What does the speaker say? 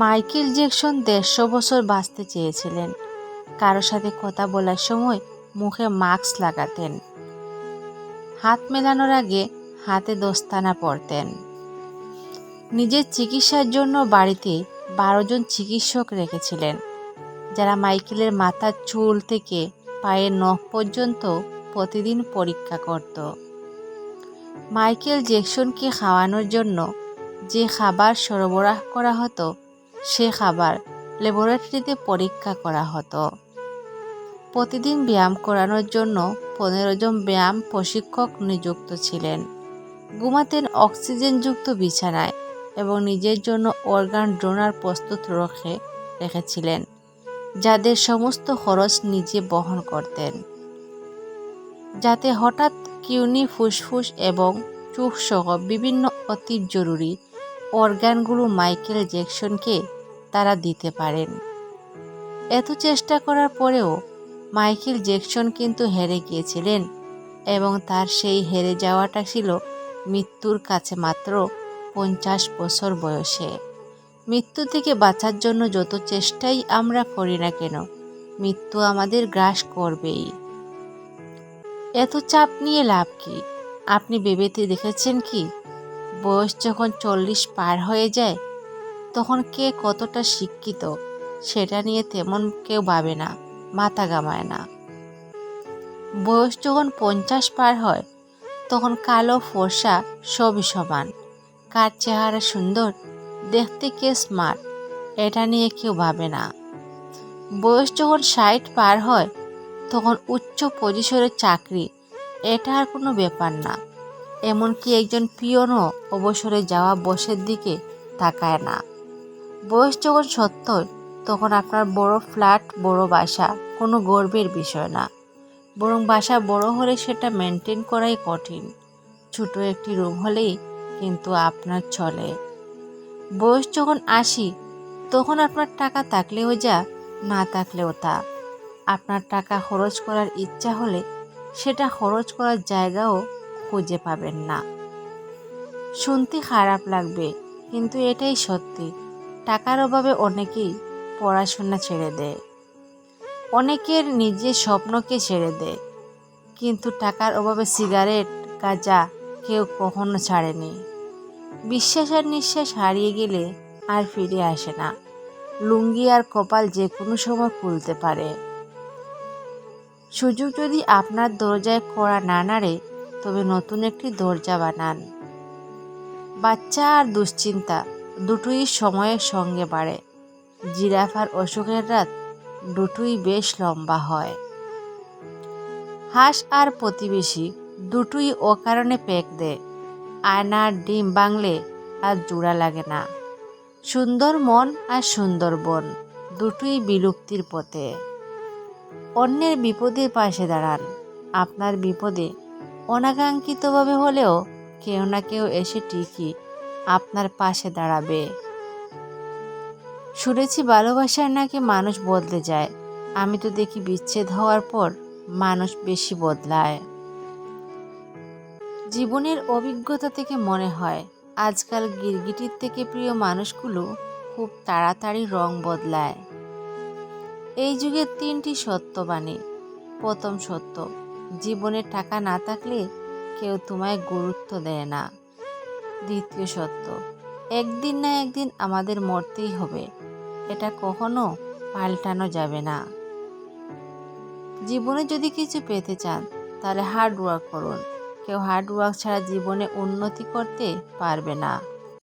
Michael Jackson দেড়শো বছর বাঁচতে চেয়েছিলেন। কারও সাথে কথা বলার সময় মুখে মাস্ক লাগাতেন। হাত মেলানোর আগে হাতে দস্তানা পরতেন। নিজের চিকিৎসার জন্য বাড়িতে বারো জন চিকিৎসক রেখেছিলেন, যারা মাইকেলের মাথার চুল থেকে পায়ের নখ পর্যন্ত প্রতিদিন পরীক্ষা করত। মাইকেল জ্যাকসনকে খাওয়ানোর জন্য যে খাবার সরবরাহ করা হতো সে খাবার ল্যাবরেটরিতে পরীক্ষা করা হতো। প্রতিদিন ব্যায়াম করানোর জন্য পনেরো জন ব্যায়াম প্রশিক্ষক নিযুক্ত ছিলেন। ঘুমাতেন অক্সিজেনযুক্ত বিছানায় এবং নিজের জন্য অর্গান ডোনার প্রস্তুত রেখে, রেখেছিলেন, যাদের সমস্ত খরচ নিজে বহন করতেন। যাতে হঠাৎ কিউনি ফুসফুস এবং চোখ সহ বিভিন্ন অতি জরুরি অর্গানগুলো মাইকেল জ্যাকসনকে তারা দিতে পারেন। এত চেষ্টা করার পরেও মাইকেল জ্যাকসন কিন্তু হেরে গিয়েছিলেন এবং তার সেই হেরে যাওয়াটা ছিল মৃত্যুর কাছে মাত্র পঞ্চাশ বছর বয়সে। মৃত্যু থেকে বাঁচার জন্য যত চেষ্টাই আমরা করি না কেন, মৃত্যু আমাদের গ্রাস করবেই। এত চাপ নিয়ে লাভ কি? আপনি ভেবেতে দেখেছেন কি? বয়স যখন চল্লিশ পার হয়ে যায় তখন কে কতটা শিক্ষিত, সেটা নিয়ে তেমন কেউ ভাবে না, মাথা গামায় না। বয়স যখন পঞ্চাশ পার হয়, তখন কালো ফর্সা সবই সমান। কার চেহারা সুন্দর, দেখতে কে স্মার্ট এটা নিয়ে কেউ ভাবে না। বয়স যখন ষাট পার হয়, তখন উচ্চ পজিশনের চাকরি, এটা আর কোনো ব্যাপার না। এমনকি একজন পিয়নও অবসরে যাওয়া বসের দিকে তাকায় না। বয়স যখন সত্তর, তখন আপনার বড় ফ্ল্যাট, বড় বাসা কোনো গর্বের বিষয় না। বরং বাসা বড় হলে সেটা মেনটেন করাই কঠিন। ছোট একটি রুম হলেই কিন্তু আপনার চলে। বয়স যখন আসি তখন আপনার টাকা থাকলেও যা, না থাকলেও তা। আপনার টাকা খরচ করার ইচ্ছা হলে সেটা খরচ করার জায়গাও খুঁজে পাবেন না। শুনতে খারাপ লাগবে, কিন্তু এটাই সত্যি। টাকার অভাবে অনেকেই পড়াশোনা ছেড়ে দেয়। অনেকের নিজের স্বপ্নকে ছেড়ে দেয়। কিন্তু টাকার অভাবে সিগারেট গাঁজা কেউ কখনো ছাড়েনি। বিশ্বাস আর নিঃশ্বাস হারিয়ে গেলে আর ফিরে আসে না। লুঙ্গি আর কপাল যে কোনো সময় খুলতে পারে। সুযোগ যদি আপনার দরজায় করা না নাড়ে, তবে নতুন একটি দরজা বানান। বাচ্চা আর দুশ্চিন্তা দুটোই সময়ের সঙ্গে বাড়ে। জিরাফ আর অসুখের রাত দুটোই বেশ লম্বা হয়। হাঁস আর প্রতিবেশী দুটোই অকারণে পেক দেয়। আয়নার ডিম বাংলে আর জোড়া লাগে না। সুন্দর মন আর সুন্দরবন দুটোই বিলুপ্তির পথে। অন্যের বিপদের পাশে দাঁড়ান। আপনার বিপদে অনাকাঙ্ক্ষিতভাবে হলেও কেউ না কেউ এসে ঠিকই আপনার পাশে দাঁড়াবে। শুনেছি ভালোবাসার নাকি মানুষ বদলে যায়। আমি তো দেখি বিচ্ছেদ হওয়ার পর মানুষ বেশি বদলায়। জীবনের অভিজ্ঞতা থেকে মনে হয়, আজকাল গিরগিটির থেকে প্রিয় মানুষগুলো খুব তাড়াতাড়ি রং বদলায়। এই যুগের তিনটি সত্যবাণী প্রথম সত্য, জীবনে টাকা না থাকলে কেউ তোমায় গুরুত্ব দেয় না। দ্বিতীয় সত্য। একদিন না একদিন আমাদের মরতেই হবে। এটা কখনো পাল্টানো যাবে না। জীবনে যদি কিছু পেতে চান, তাহলে হার্ড ওয়ার্ক করুন। কেউ হার্ড ওয়ার্ক ছাড়া জীবনে উন্নতি করতে পারবে না।